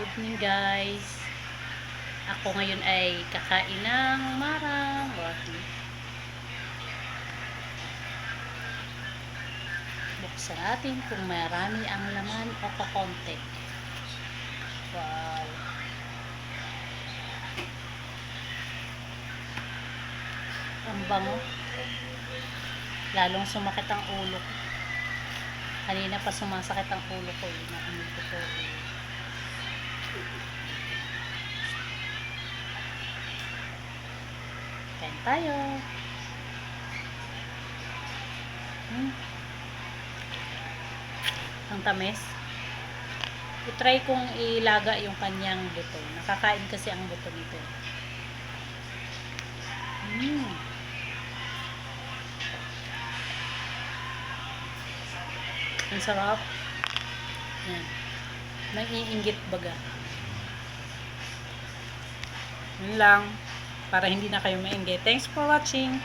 evening guys. Ako ngayon ay kakain ng marang. Buksan natin kung marami ang laman o kakonti. Wow. Ang bango. Lalong sumakit ang ulo ko. Kanina pa sumasakit ang ulo ko. Eh. Naamoy ko Kain tayo. Hmm. Ang tamis. I-try kong ilaga yung kanyang buto. Nakakain kasi ang buto nito. Hmm. Ang sarap. Yan. Nang-iinggit baga. Yun lang. Para hindi na kayo mainggit. Thanks for watching.